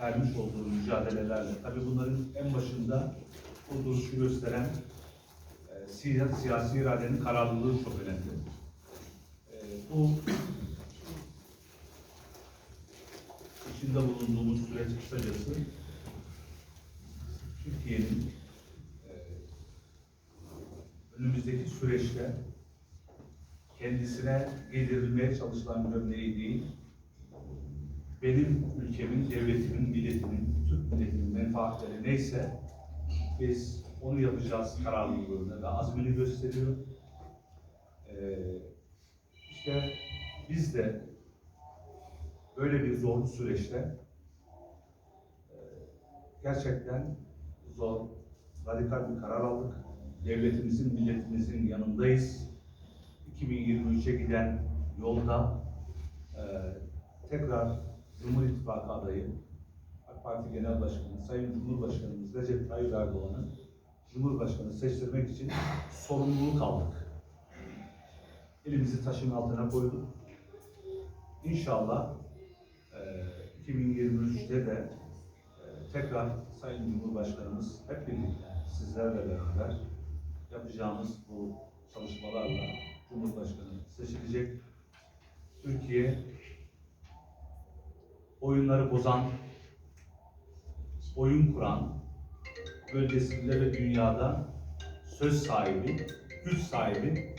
vermiş olduğu mücadelelerle, tabii bunların en başında bu duruşu gösteren e, siyasi, siyasi iradenin kararlılığı çok önemli. E, bu içinde bulunduğumuz süreç kısacası Türkiye'nin e, önümüzdeki süreçte kendisine yedirilmeye çalışılan gömleği değil, benim ülkemin, devletimin, milletimin, Türk milletinin menfaatleri neyse biz onu yapacağız kararlılığını ve azmini gösteriyor. Ee, işte biz de böyle bir zorlu süreçte e, gerçekten zor, radikal bir karar aldık. Devletimizin, milletimizin yanındayız. 2023'e giden yolda e, tekrar Cumhur İttifakı adayı AK Parti Genel Başkanı Sayın Cumhurbaşkanımız Recep Tayyip Erdoğan'ı Cumhurbaşkanı seçtirmek için sorumluluk aldık. Elimizi taşın altına koyduk. İnşallah e, 2023'te de e, tekrar Sayın Cumhurbaşkanımız hep birlikte sizlerle beraber yapacağımız bu çalışmalarla Cumhurbaşkanı seçilecek. Türkiye oyunları bozan, oyun kuran, bölgesinde ve dünyada söz sahibi, güç sahibi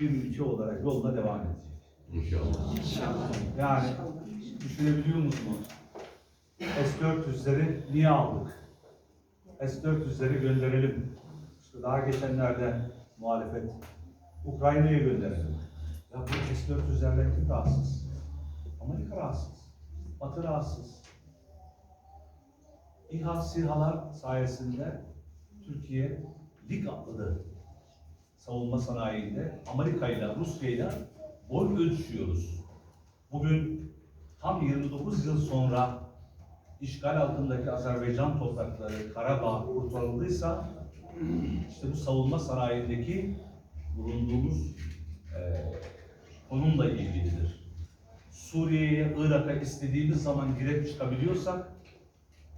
bir ülke olarak yoluna devam edecek. İnşallah. Yani düşünebiliyor musunuz? S-400'leri niye aldık? S-400'leri gönderelim. İşte daha geçenlerde muhalefet Ukrayna'ya gönderelim. Ya bu S-400'lerden kim rahatsız? Amerika rahatsız. Batı rahatsız. İHA SİHA'lar sayesinde Türkiye lig atladı. Savunma sanayinde Amerika ile Rusya ile boy ölçüyoruz. Bugün tam 29 yıl sonra işgal altındaki Azerbaycan toprakları Karabağ kurtarıldıysa işte bu savunma sanayindeki bulunduğumuz eee konumla ilgilidir. Suriye'ye, Irak'a istediğimiz zaman girip çıkabiliyorsak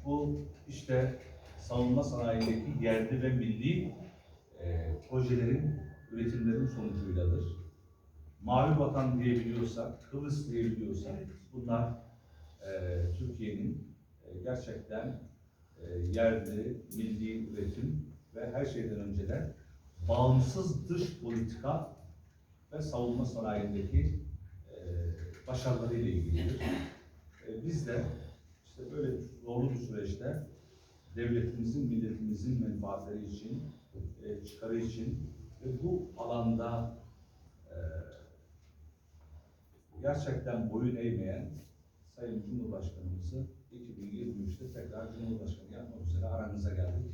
bu işte savunma sanayindeki yerli ve milli eee, projelerin, üretimlerin sonucuyladır. Mavi Vatan diyebiliyorsak, Kıbrıs diyebiliyorsak bunlar eee, Türkiye'nin eee, gerçekten eee, yerli, milli üretim ve her şeyden önce de bağımsız dış politika ve savunma sanayindeki başarılarıyla ilgilidir. Eee, biz de işte böyle zorlu bir süreçte devletimizin, milletimizin menfaatleri için, eee, çıkarı için ve bu alanda eee gerçekten boyun eğmeyen Sayın Cumhurbaşkanımızı 2023'te tekrar Cumhurbaşkanı yapmak üzere aranıza geldik.